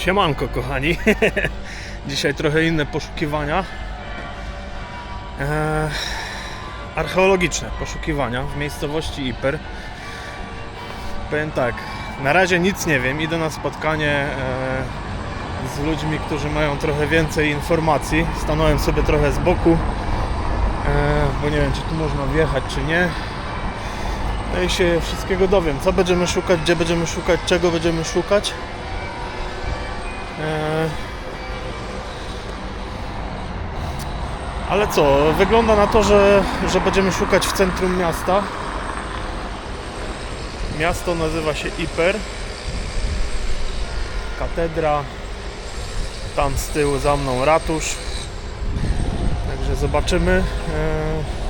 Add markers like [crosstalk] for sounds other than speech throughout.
Siemanko kochani. [laughs] Dzisiaj trochę inne poszukiwania. Eee, archeologiczne poszukiwania w miejscowości Iper. Powiem tak, na razie nic nie wiem. Idę na spotkanie eee, z ludźmi, którzy mają trochę więcej informacji. Stanąłem sobie trochę z boku, eee, bo nie wiem, czy tu można wjechać, czy nie. No i się wszystkiego dowiem. Co będziemy szukać, gdzie będziemy szukać, czego będziemy szukać. Eee, Ale co, wygląda na to, że, że będziemy szukać w centrum miasta. Miasto nazywa się Iper. Katedra. Tam z tyłu za mną ratusz. Także zobaczymy. Eee,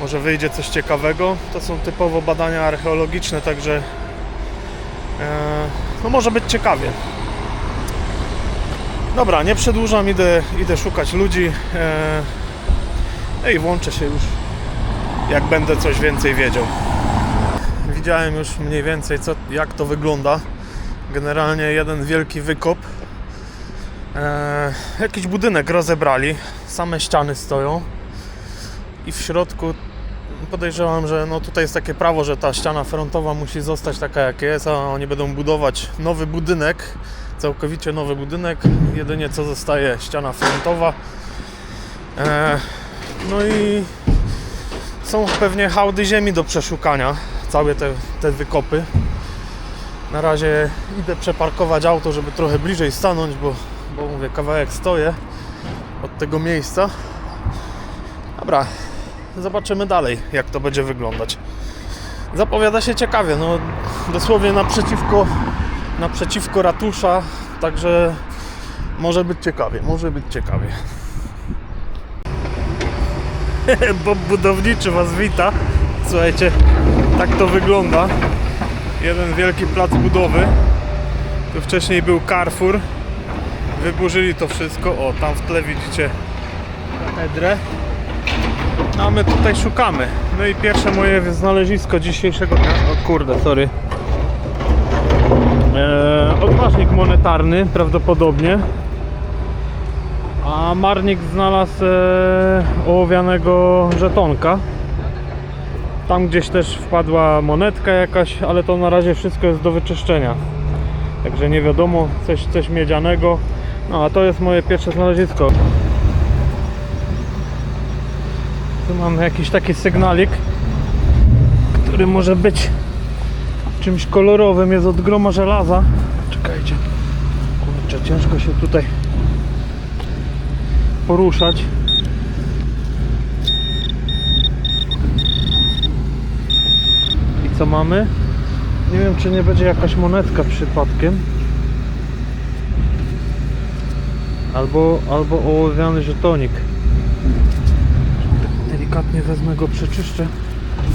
Może wyjdzie coś ciekawego. To są typowo badania archeologiczne, także eee, no może być ciekawie. Dobra, nie przedłużam, idę, idę szukać ludzi. e, No i włączę się już, jak będę coś więcej wiedział. Widziałem już mniej więcej, co, jak to wygląda. Generalnie jeden wielki wykop. E, jakiś budynek rozebrali, same ściany stoją. I w środku podejrzewam, że no tutaj jest takie prawo, że ta ściana frontowa musi zostać taka jak jest, a oni będą budować nowy budynek, całkowicie nowy budynek. Jedynie co zostaje ściana frontowa. E, no i są pewnie hałdy ziemi do przeszukania, całe te, te wykopy. Na razie idę przeparkować auto, żeby trochę bliżej stanąć, bo, bo mówię, kawałek stoję od tego miejsca. Dobra, zobaczymy dalej, jak to będzie wyglądać. Zapowiada się ciekawie, no dosłownie naprzeciwko, naprzeciwko ratusza, także może być ciekawie, może być ciekawie. [laughs] Bob budowniczy Was wita. Słuchajcie, tak to wygląda. Jeden wielki plac budowy. Tu wcześniej był Carrefour. Wyburzyli to wszystko. O, tam w tle widzicie katedrę. A my tutaj szukamy. No i pierwsze moje znalezisko dzisiejszego dnia. O kurde, sorry. Eee, odważnik monetarny prawdopodobnie. A Marnik znalazł e, ołowianego żetonka. Tam gdzieś też wpadła monetka jakaś, ale to na razie wszystko jest do wyczyszczenia. Także nie wiadomo, coś, coś miedzianego. No a to jest moje pierwsze znalezisko. Tu mam jakiś taki sygnalik, który może być czymś kolorowym. Jest od groma żelaza. Czekajcie. Kurczę, ciężko się tutaj poruszać. I co mamy? Nie wiem, czy nie będzie jakaś monetka przypadkiem. Albo, albo ołowiany żetonik. Delikatnie wezmę go, przeczyszczę.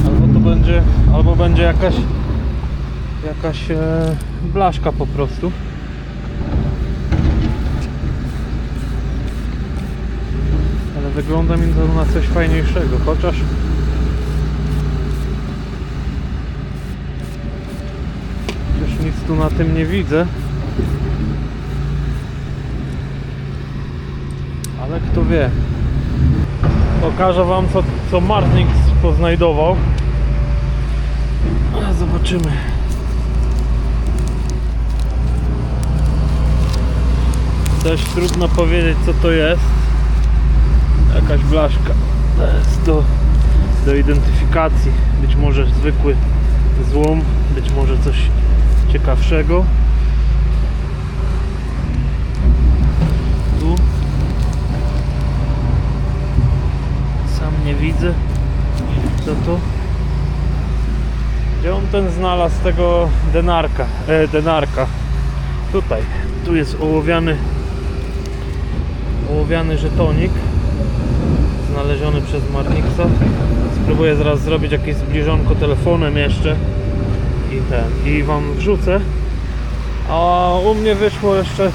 Albo to będzie, albo będzie jakaś jakaś e, blaszka po prostu. Ale wygląda mi to na coś fajniejszego, chociaż już nic tu na tym nie widzę. Ale kto wie. Pokażę wam co, co Martnik poznajdował. Zobaczymy. Też trudno powiedzieć co to jest. Jakaś blaszka. To jest do, do identyfikacji. Być może zwykły złom, być może coś ciekawszego. Tu. Sam nie widzę. Co to? Gdzie on ten znalazł tego denarka? E, denarka. Tutaj. Tu jest ołowiany ołowiany żetonik znaleziony przez Marnixa. Spróbuję zaraz zrobić jakieś zbliżonko telefonem jeszcze i ten, i wam wrzucę. A u mnie wyszło jeszcze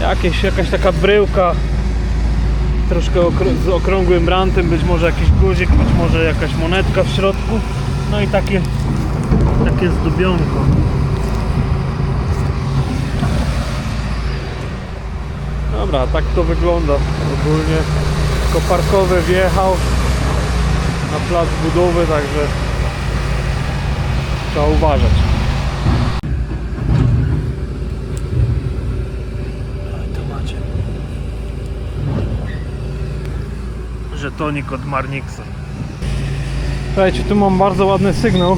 jakieś, jakaś taka bryłka troszkę z okrągłym rantem, być może jakiś guzik, być może jakaś monetka w środku. No i takie, takie zdobionko. Dobra, tak to wygląda ogólnie. Koparkowy wjechał na plac budowy, także trzeba uważać. Ale to macie. Żetonik od Marnixa. Słuchajcie, tu mam bardzo ładny sygnał.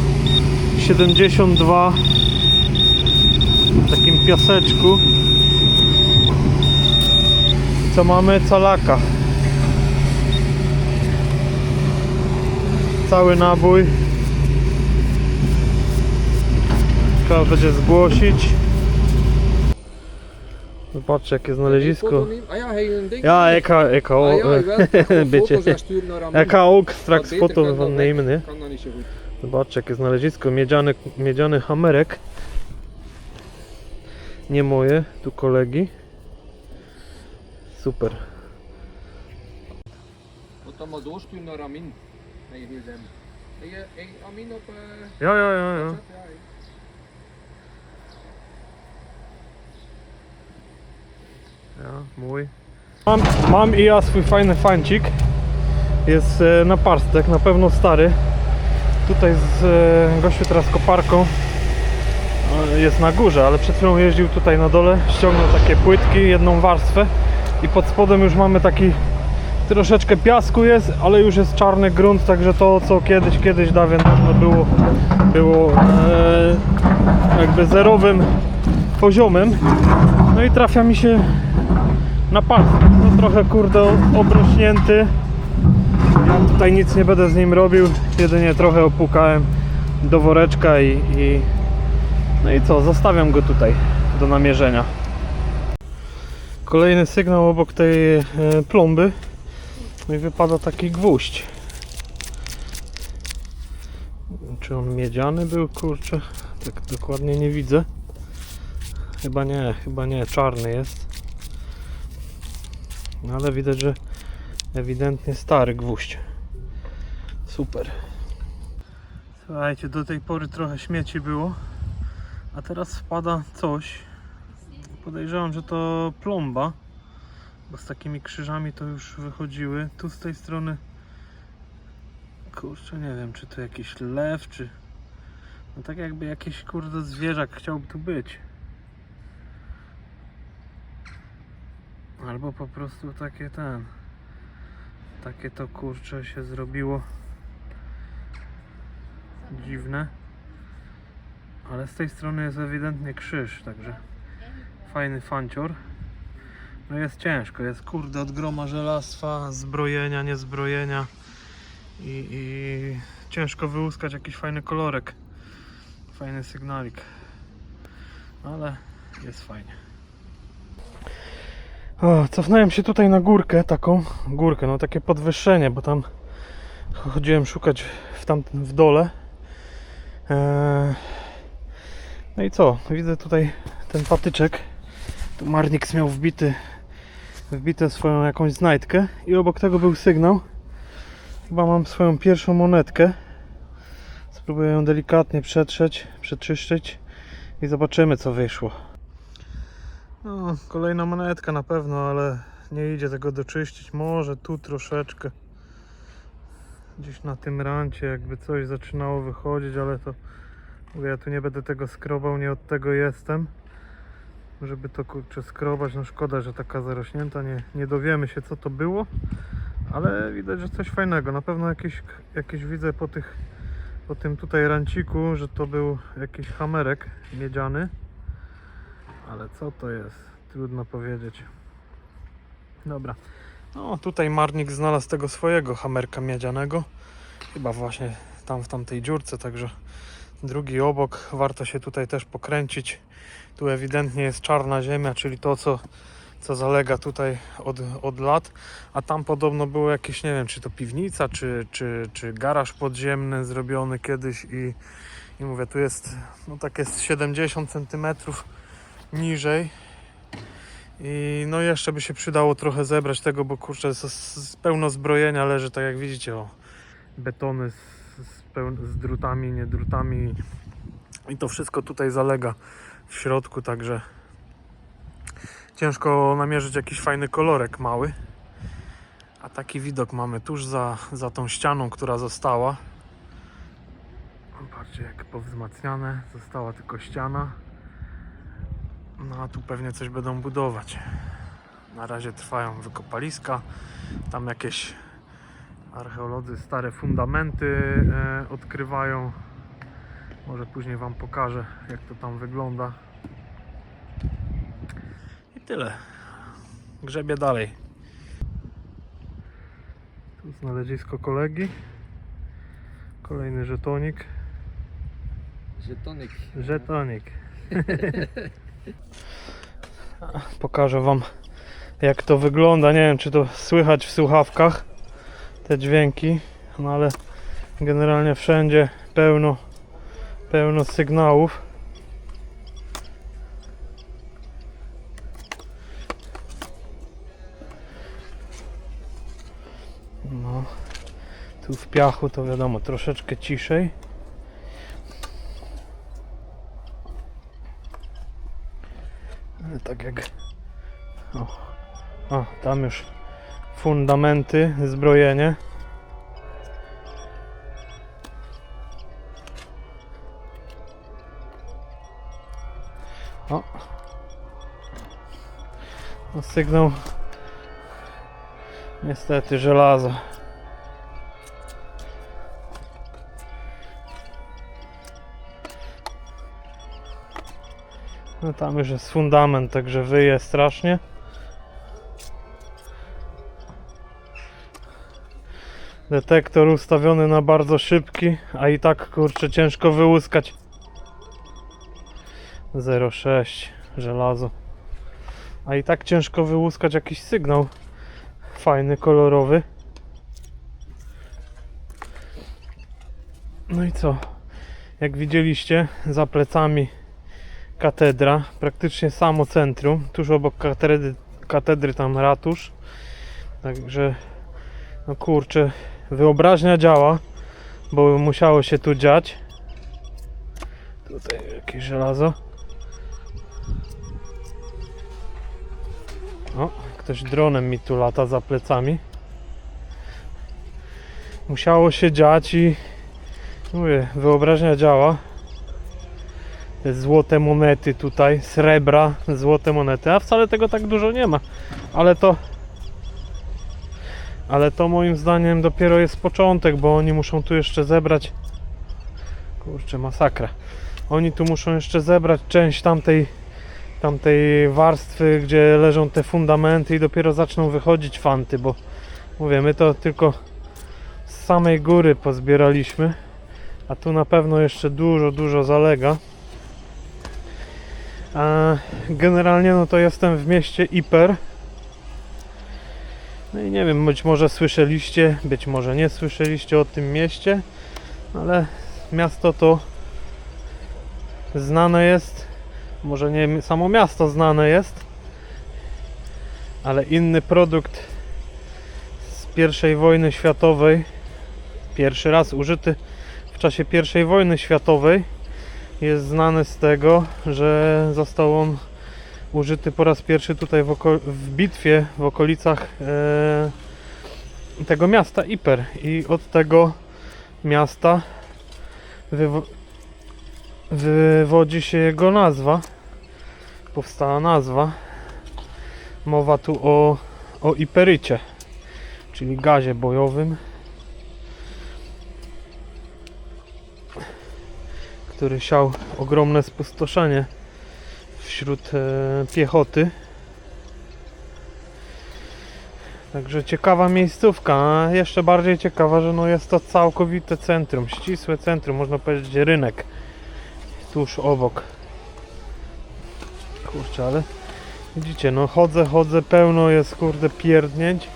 72 w takim piaseczku. Co mamy? Calaka. Cały nabój. Trzeba będzie zgłosić. Zobaczcie jakie znalezisko. Ja, hij een ding. Ja, ik ga, ik ga ook, ja, jawel. Ik ga een beetje. foto's aansturen naar Amin. Ik ga ook Wat straks beter foto kan van dan nemen. ik. Hè. Kan dat niet zo goed. Zobaczcie jakie znalezisko. Miedziany, miedziany hamerek. Nie moje, tu kolegi. Super. Moet dan maar doorsturen naar Amin. Nee, hier zijn. Hey, eh, hey, Amin op. Ja, ja, ja, ja. Ja, mój. Mam, mam i ja swój fajny fancik. Jest e, na parstek, na pewno stary. Tutaj z e, gościu teraz koparką e, jest na górze, ale przed chwilą jeździł tutaj na dole, ściągnął takie płytki, jedną warstwę i pod spodem już mamy taki troszeczkę piasku jest, ale już jest czarny grunt, także to co kiedyś, kiedyś dawien dawno było, było e, jakby zerowym poziomem. No i trafia mi się na palce. No trochę kurde obrośnięty. Ja tutaj nic nie będę z nim robił, jedynie trochę opłukałem do woreczka i, i no i co, zostawiam go tutaj do namierzenia. Kolejny sygnał obok tej e, plomby. No i wypada taki gwóźdź. Czy on miedziany był, kurczę? Tak dokładnie nie widzę. Chyba nie, chyba nie, czarny jest. No ale widać, że ewidentnie stary gwóźdź. Super. Słuchajcie, do tej pory trochę śmieci było, a teraz wpada coś. Podejrzewam, że to plomba, bo z takimi krzyżami to już wychodziły. Tu z tej strony, kurczę, nie wiem, czy to jakiś lew, czy no tak jakby jakiś kurde zwierzak chciałby tu być. Albo po prostu takie ten. Takie to kurcze się zrobiło. Dziwne. Ale z tej strony jest ewidentnie krzyż, także fajny fancior. No jest ciężko, jest kurde od groma żelastwa, zbrojenia, niezbrojenia i, i ciężko wyłuskać jakiś fajny kolorek, fajny sygnalik, ale jest fajnie. O, cofnąłem się tutaj na górkę, taką górkę, no takie podwyższenie, bo tam chodziłem szukać w tam w dole. Eee, no i co? Widzę tutaj ten patyczek. Tu Marnix miał wbity, wbite swoją jakąś znajdkę i obok tego był sygnał. Chyba mam swoją pierwszą monetkę. Spróbuję ją delikatnie przetrzeć, przeczyszczyć i zobaczymy co wyszło. No, kolejna monetka na pewno, ale nie idzie tego doczyścić. Może tu troszeczkę. Gdzieś na tym rancie jakby coś zaczynało wychodzić, ale to ja tu nie będę tego skrobał, nie od tego jestem. Żeby to kurczę skrobać, no szkoda, że taka zarośnięta, nie, nie dowiemy się co to było. Ale widać, że coś fajnego. Na pewno jakieś, jakieś widzę po tych po tym tutaj ranciku, że to był jakiś hamerek miedziany. Ale co to jest? Trudno powiedzieć. Dobra. No tutaj Marnik znalazł tego swojego hamerka miedzianego. Chyba właśnie tam w tamtej dziurce, także drugi obok. Warto się tutaj też pokręcić. Tu ewidentnie jest czarna ziemia, czyli to co, co zalega tutaj od, od lat. A tam podobno było jakieś, nie wiem, czy to piwnica, czy, czy, czy garaż podziemny zrobiony kiedyś i, i mówię, tu jest no takie z 70 centymetrów niżej. I no jeszcze by się przydało trochę zebrać tego, bo kurczę, z, z pełno zbrojenia leży, tak jak widzicie, o, betony z, z, z drutami, nie drutami. I to wszystko tutaj zalega w środku, także ciężko namierzyć jakiś fajny kolorek mały. A taki widok mamy tuż za, za tą ścianą, która została. Patrzcie jak powzmacniane, została tylko ściana. No a tu pewnie coś będą budować. Na razie trwają wykopaliska. Tam jakieś archeolodzy stare fundamenty e, odkrywają. Może później Wam pokażę, jak to tam wygląda. I tyle. Grzebie dalej. Tu znalezisko kolegi. Kolejny żetonik. Żetonik. Żetonik. [laughs] Pokażę Wam jak to wygląda. Nie wiem czy to słychać w słuchawkach te dźwięki, no ale generalnie wszędzie pełno, pełno sygnałów. No, tu w piachu to wiadomo troszeczkę ciszej. Tak jak. O, o, tam już fundamenty, zbrojenie. Sygnał. Niestety żelazo. No tam już jest fundament, także wyje strasznie. Detektor ustawiony na bardzo szybki, a i tak kurczę ciężko wyłuskać. 0,6 żelazo. A i tak ciężko wyłuskać jakiś sygnał fajny, kolorowy. No i co? Jak widzieliście, za plecami katedra, praktycznie samo centrum, tuż obok katedry, katedry tam ratusz. Także, no kurczę, wyobraźnia działa, bo musiało się tu dziać. Tutaj jakieś żelazo. O, ktoś dronem mi tu lata za plecami. Musiało się dziać i mówię, wyobraźnia działa te złote monety tutaj, srebra, złote monety, a wcale tego tak dużo nie ma. Ale to ale to moim zdaniem dopiero jest początek, bo oni muszą tu jeszcze zebrać kurczę, masakra. Oni tu muszą jeszcze zebrać część tamtej tamtej warstwy, gdzie leżą te fundamenty i dopiero zaczną wychodzić fanty, bo mówię, my to tylko z samej góry pozbieraliśmy, a tu na pewno jeszcze dużo, dużo zalega. A generalnie no to jestem w mieście Iper. No i nie wiem, być może słyszeliście, być może nie słyszeliście o tym mieście, ale miasto to znane jest. Może nie samo miasto znane jest, ale inny produkt z pierwszej wojny światowej, pierwszy raz użyty w czasie pierwszej wojny światowej jest znany z tego, że został on użyty po raz pierwszy tutaj w, w bitwie w okolicach e, tego miasta Iper. I od tego miasta wywodzi się jego nazwa. Powstała nazwa. Mowa tu o, o Iperycie czyli gazie bojowym który siał ogromne spustoszenie wśród e, piechoty. Także ciekawa miejscówka, a jeszcze bardziej ciekawa, że no jest to całkowite centrum, ścisłe centrum, można powiedzieć rynek tuż obok. Kurczę, ale widzicie, no chodzę, chodzę, pełno jest kurde pierdnięć.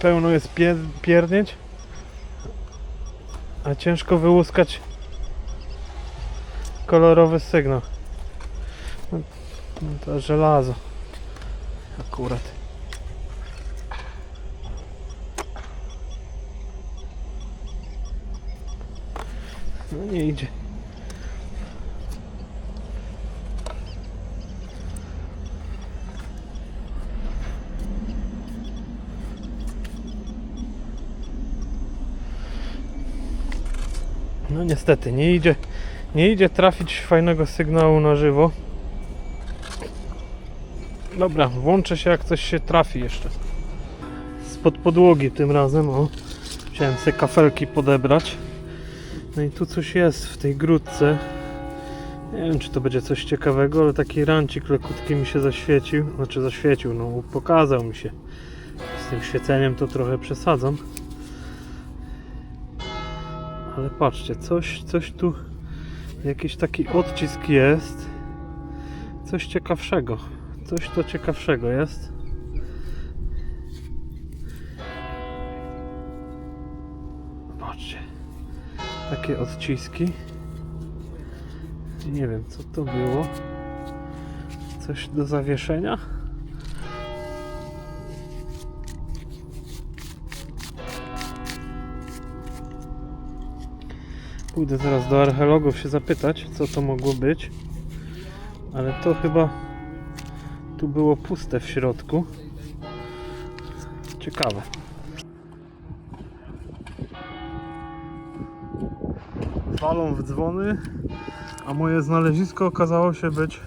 Pełno jest pie, pierdnięć. A ciężko wyłuskać kolorowy sygnał. No, no to żelazo. Akurat. No nie idzie. No niestety, nie idzie, nie idzie trafić fajnego sygnału na żywo. Dobra, włączę się jak coś się trafi jeszcze. Spod podłogi tym razem, o. Chciałem sobie kafelki podebrać. No i tu coś jest w tej grudce. Nie wiem, czy to będzie coś ciekawego, ale taki rancik lekutki mi się zaświecił. Znaczy zaświecił, no pokazał mi się. Z tym świeceniem to trochę przesadzam. Ale patrzcie, coś, coś tu, jakiś taki odcisk jest. Coś ciekawszego. Coś to ciekawszego jest. Patrzcie. Takie odciski. Nie wiem, co to było. Coś do zawieszenia? Pójdę zaraz do archeologów się zapytać, co to mogło być. Ale to chyba tu było puste w środku. Ciekawe. Walą w dzwony, a moje znalezisko okazało się być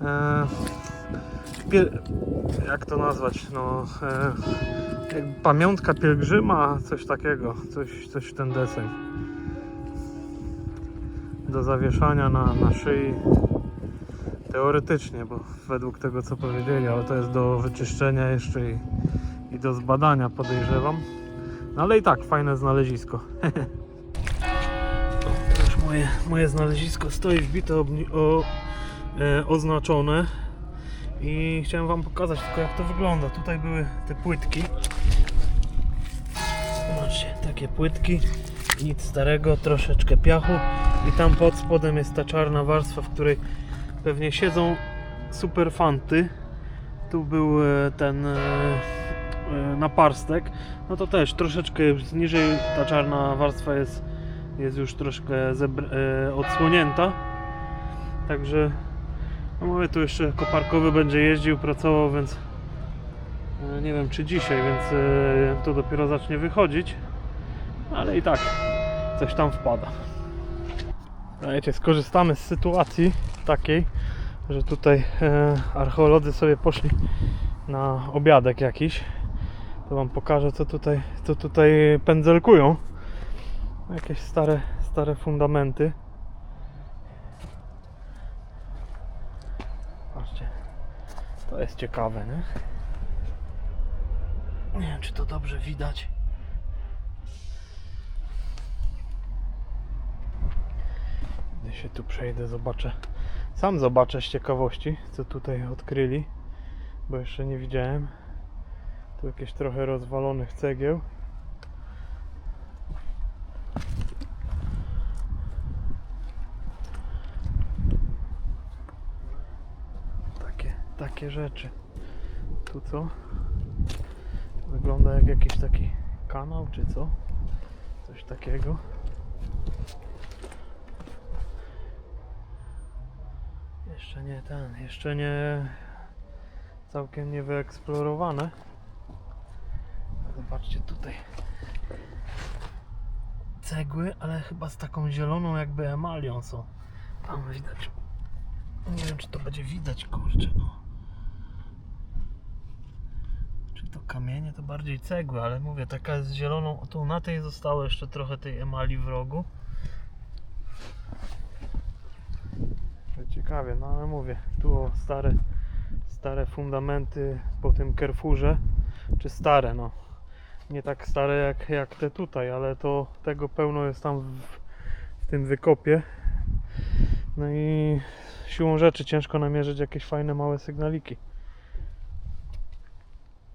e, jak to nazwać, no e, pamiątka pielgrzyma, coś takiego, coś, coś w ten deseń do zawieszania na, na szyi teoretycznie, bo według tego co powiedzieli, ale to jest do wyczyszczenia jeszcze i, i do zbadania podejrzewam. No ale i tak fajne znalezisko. [laughs] O, moje, moje znalezisko stoi wbite, obni- o, e, oznaczone i chciałem wam pokazać tylko jak to wygląda. Tutaj były te płytki. Zobaczcie, takie płytki, nic starego, troszeczkę piachu i tam pod spodem jest ta czarna warstwa, w której pewnie siedzą super fanty. Tu był e, ten e, e, naparstek. No to też troszeczkę niżej ta czarna warstwa jest, jest już troszkę odsłonięta. Także no mówię, tu jeszcze koparkowy będzie jeździł, pracował, więc nie wiem czy dzisiaj, więc to dopiero zacznie wychodzić. Ale i tak coś tam wpada. Wiecie, skorzystamy z sytuacji takiej, że tutaj e, archeolodzy sobie poszli na obiadek jakiś. To wam pokażę co tutaj, co tutaj pędzelkują. Jakieś stare, stare fundamenty. Patrzcie. To jest ciekawe, nie? Nie wiem czy to dobrze widać. Gdy się tu przejdę, zobaczę. Sam zobaczę z ciekawości, co tutaj odkryli, bo jeszcze nie widziałem. Tu jakieś trochę rozwalonych cegieł. Takie, takie rzeczy. Tu co? Wygląda jak jakiś taki kanał, czy co? Coś takiego. Jeszcze nie ten, jeszcze nie całkiem nie wyeksplorowane. Zobaczcie tutaj cegły, ale chyba z taką zieloną jakby emalią są. Tam widać. Nie wiem czy to będzie widać, kurczę. No. Czy to kamienie, to bardziej cegły, ale mówię, taka jest zieloną. Tu na tej zostało jeszcze trochę tej emali w rogu. Ciekawie, no ale mówię, tu o stare, stare fundamenty po tym Carrefourze, czy stare, no. Nie tak stare jak, jak te tutaj, ale to tego pełno jest tam w, w tym wykopie. No i siłą rzeczy ciężko namierzyć jakieś fajne małe sygnaliki.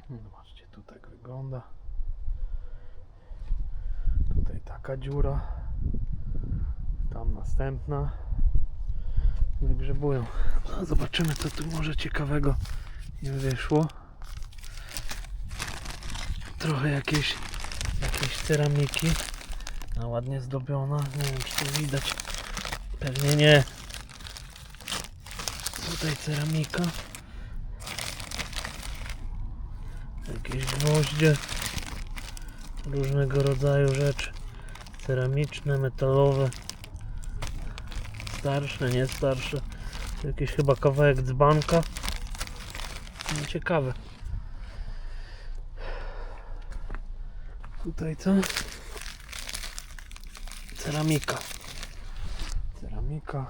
Zobaczcie, tu tak wygląda. Tutaj taka dziura. Tam następna wygrzebują. No, zobaczymy co tu może ciekawego im wyszło. Trochę jakieś, jakieś ceramiki. No, ładnie zdobiona. Nie wiem czy to widać. Pewnie nie. Tutaj ceramika. Jakieś gwoździe. Różnego rodzaju rzeczy. Ceramiczne, metalowe. Starsze, nie starsze. Jakiś chyba kawałek dzbanka. No, ciekawe. Tutaj co? Ceramika. Ceramika.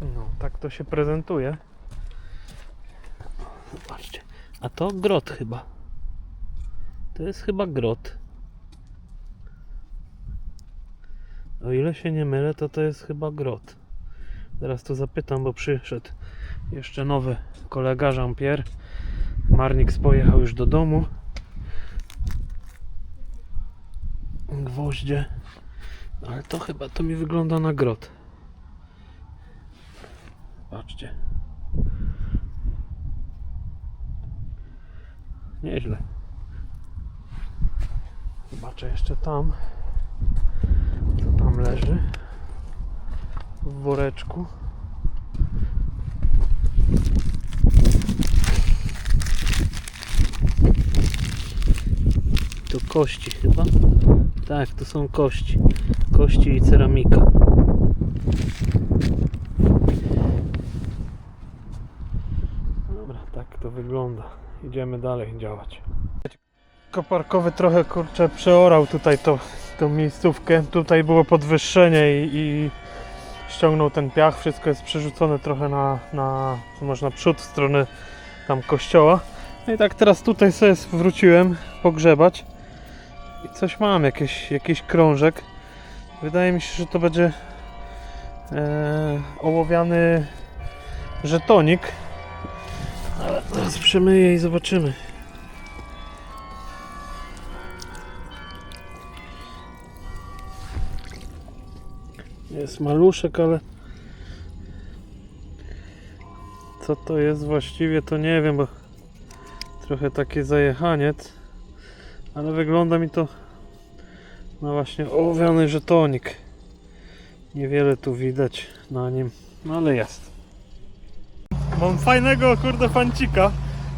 No, tak to się prezentuje. Zobaczcie. A to grot chyba. To jest chyba grot. O ile się nie mylę, to to jest chyba grot. Zaraz to zapytam, bo przyszedł jeszcze nowy kolega Jean-Pierre. Marnix pojechał już do domu. Gwoździe. Ale to chyba to mi wygląda na grot. Patrzcie. Nieźle. Zobaczę jeszcze tam. Tam leży? W woreczku. To kości chyba? Tak, to są kości. Kości i ceramika. Dobra, tak to wygląda. Idziemy dalej działać. Koparkowy trochę kurczę przeorał tutaj to, tą miejscówkę. Tutaj było podwyższenie i, i ściągnął ten piach. Wszystko jest przerzucone trochę na, na można przód w stronę tam kościoła. No i tak teraz tutaj sobie wróciłem pogrzebać. I coś mam, jakiś, jakiś krążek. Wydaje mi się, że to będzie e, ołowiany żetonik. Ale teraz przemyję i zobaczymy. Jest maluszek, ale Co to jest właściwie, to nie wiem, bo trochę takie zajechaniec, ale wygląda mi to na właśnie ołowiany żetonik. Niewiele tu widać na nim, no ale jest. Mam fajnego, kurde, fancika.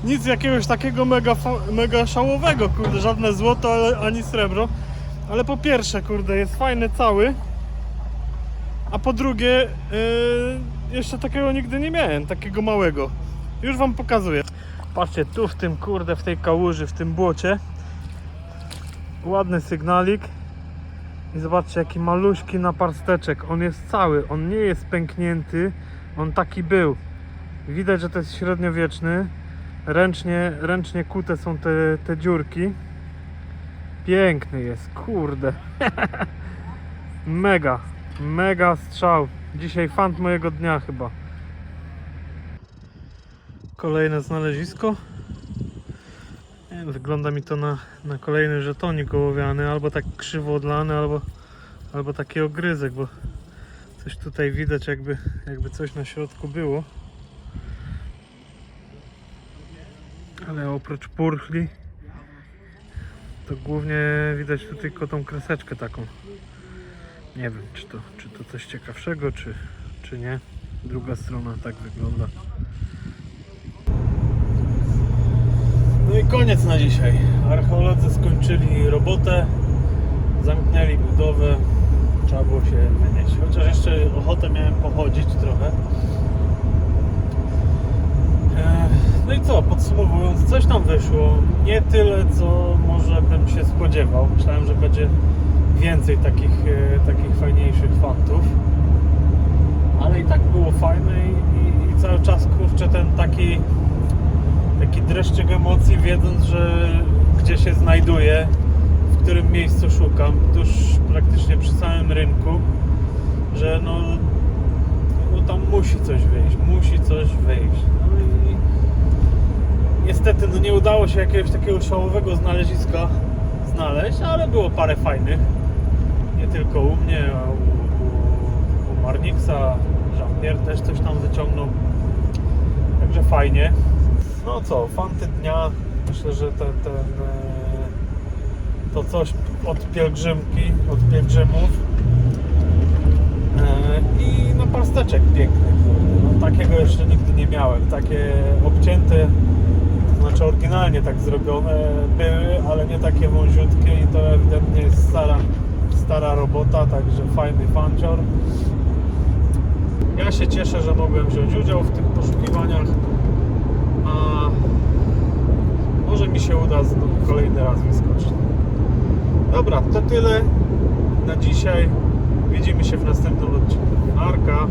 Nic jakiegoś takiego mega, mega szałowego, kurde, żadne złoto ani srebro. Ale po pierwsze, kurde, jest fajny cały. A po drugie, yy, jeszcze takiego nigdy nie miałem, takiego małego. Już wam pokazuję. Patrzcie, tu w tym kurde, w tej kałuży, w tym błocie. Ładny sygnalik. I zobaczcie, jaki maluśki naparsteczek. On jest cały, on nie jest pęknięty. On taki był. Widać, że to jest średniowieczny. Ręcznie, ręcznie kute są te, te dziurki. Piękny jest, kurde. [laughs] Mega. Mega strzał. Dzisiaj fant mojego dnia chyba. Kolejne znalezisko. Wygląda mi to na, na kolejny żetonik ołowiany, albo tak krzywo odlany, albo, albo taki ogryzek, bo coś tutaj widać jakby, jakby coś na środku było. Ale oprócz purchli to głównie widać tu tylko tą kreseczkę taką. Nie wiem, czy to, czy to coś ciekawszego, czy, czy nie. Druga strona tak wygląda. No i koniec na dzisiaj. Archeolodzy skończyli robotę, zamknęli budowę. Trzeba było się wynieść. Chociaż jeszcze ochotę miałem pochodzić trochę. E, No i co, podsumowując, coś tam wyszło. Nie tyle, co może bym się spodziewał. Myślałem, że będzie więcej takich, e, takich fajniejszych fantów. Ale i tak było fajne i, i, cały czas kurczę ten taki taki dreszczyk emocji, wiedząc, że gdzie się znajduję, w którym miejscu szukam, tuż praktycznie przy samym rynku, że no, no tam musi coś wyjść, musi coś wyjść. No i niestety no nie udało się jakiegoś takiego szałowego znaleziska znaleźć, ale było parę fajnych. Nie tylko u mnie, a u, u, u Marnixa, Jean-Pierre też coś tam wyciągnął. Także fajnie. No co, fanty dnia. Myślę, że ten, ten to coś od pielgrzymki, od pielgrzymów. E, I napasteczek piękny. kurde. No, takiego jeszcze nigdy nie miałem. Takie obcięte, to Znaczy oryginalnie tak zrobione były, ale nie takie wąziutkie i to ewidentnie jest stara, stara robota, także fajny fancior. Ja się cieszę, że mogłem wziąć udział w tych poszukiwaniach, a może mi się uda znów kolejny raz wyskoczyć. Dobra, to tyle na dzisiaj. Widzimy się w następnym odcinku. Arka.